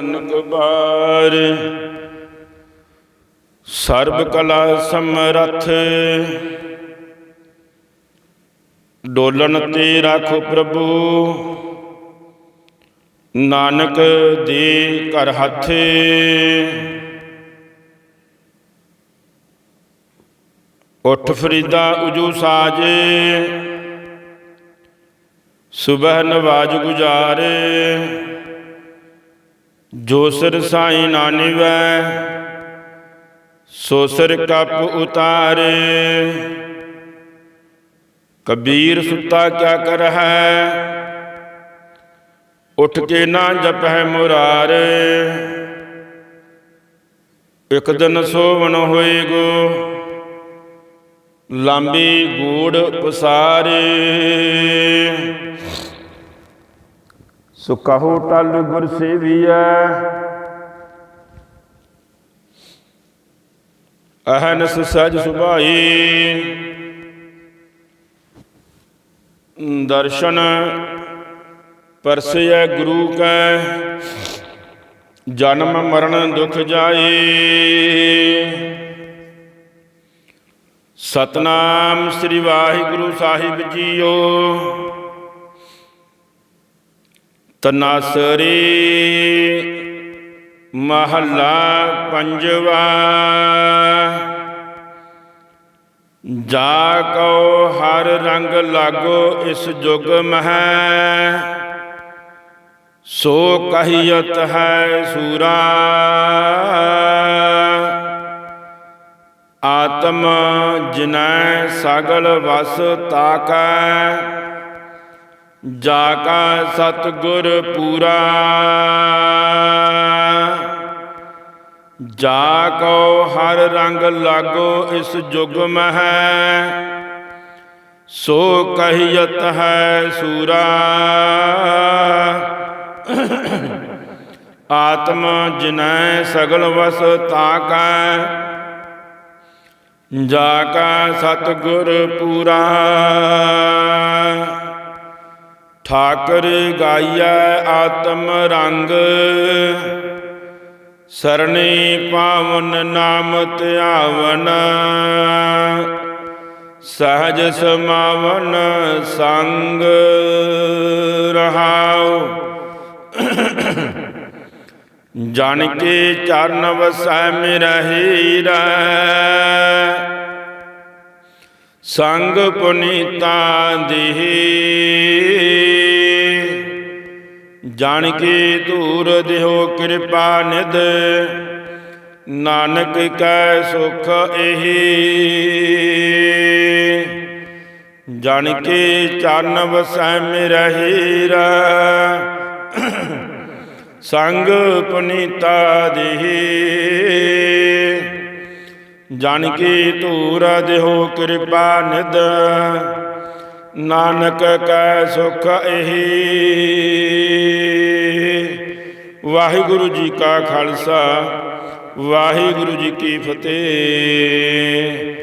ਨਾਨਕ ਸਰਬ ਕਲਾ ਸਮਰਥ। ਡੋਲਣ ਤੇ ਰੱਖ ਪ੍ਰਭੂ। ਨਾਨਕ ਦੇ ਘਰ ਹੱਥੇ। ਉਠ ਫਰੀਦਾ ਉਜੂ ਸਾਜੇ। ਸੁਬਹ ਨਵਾਜ ਗੁਜਾਰੇ। ਜੋ ਸਿਰ ਸਾਈ ਨਾ ਸੋ ਸਿਰ ਕਪ ਉਤਾਰੇ। ਕਬੀਰ ਸੁੱਤਾ ਕਿਆ ਕਰ ਹੈ ਉੱਠ ਕੇ ਨਾ ਜਪੈ ਮੁਰਾਰੇ। ਇੱਕ ਦਿਨ ਸੋਵਣ ਹੋਏਗੋ, ਲਾਂਬੀ ਗੂੜ ਪਸਾਰੇ। ਸੋ ਕਹੋ ਟਲ ਗੁਰ ਸੇਵੀਐ। ਅਹਨਸ ਸਜ ਸੁਭਾਈ। ਦਰਸ਼ਨ ਪਰਸੈ ਗੁਰੂ ਕੈ, ਜਨਮ ਮਰਨ ਦੁਖ ਜਾਏ ਸਤਨਾਮ ਸ੍ਰੀ ਵਾਹਿਗੁਰੂ ਸਾਹਿਬ ਜੀਓ। ਤਨਾਸਰੀ ਮਹੱਲਾ ਪੰਜਵਾ। ਜਾ ਕਉ ਹਰ ਰੰਗ ਲਾਗੋ ਇਸ ਜੁਗ ਮਹਿ, ਸੋ ਕਹੀਅਤ ਹੈ ਸੂਰਾ। ਆਤਮ ਜਿਨੈ ਸਗਲ ਵਸ ਤਾਕੈ ਜਾ ਕਾ ਸਤਗੁਰ ਪੂਰਾ। ਜਾ ਕੋ ਹਰ ਰੰਗ ਲਾਗੋ ਇਸ ਜੁਗ ਮਹਿ। ਸੋ ਕਹੀਅਤ ਹੈ ਸੂਰਾ। ਆਤਮ ਜਿਨੈ ਸਗਲ ਵਸ ਤਾਕੈ ਜਾ ਕਾ ਸਤਗੁਰ ਪੂਰਾ। ਠਾਕਰ ਗਾਇਆ ਆਤਮ ਰੰਗ। ਸਰਣੀ ਪਾਵਨ ਨਾਮ ਧਿਆਵਨ। ਸਹਜ ਸਮਾਵਨ ਸੰਗ ਰਹਾਉ। ਜਨ ਕੇ ਚਰਨ ਵਸੈ ਮਿਰਹੀਰਾ ਸੰਗ ਪੁਨੀਤਾ ਦੇਹੀ ਜਾਣ ਕੇ ਧੂਰ ਦਿਓ ਕਿਰਪਾ ਨਿਧ। ਨਾਨਕ ਕੈ ਸੁਖ ਇਹੀ। ਜਾਣ ਕੇ ਚਰਨ ਵਸੈ ਮਿਰਹੀਰਾ ਸੰਗ ਪੁਨੀਤਾ ਦੇਹੀ ਜਨ ਕੀ ਧੂਰ ਦਿਓ ਕਿਰਪਾ ਨਿਧ। ਨਾਨਕ ਕੈ ਸੁਖ ਇਹੀ। ਵਾਹਿਗੁਰੂ ਜੀ ਕਾ ਖਾਲਸਾ, ਵਾਹਿਗੁਰੂ ਜੀ ਕੀ ਫਤਿਹ।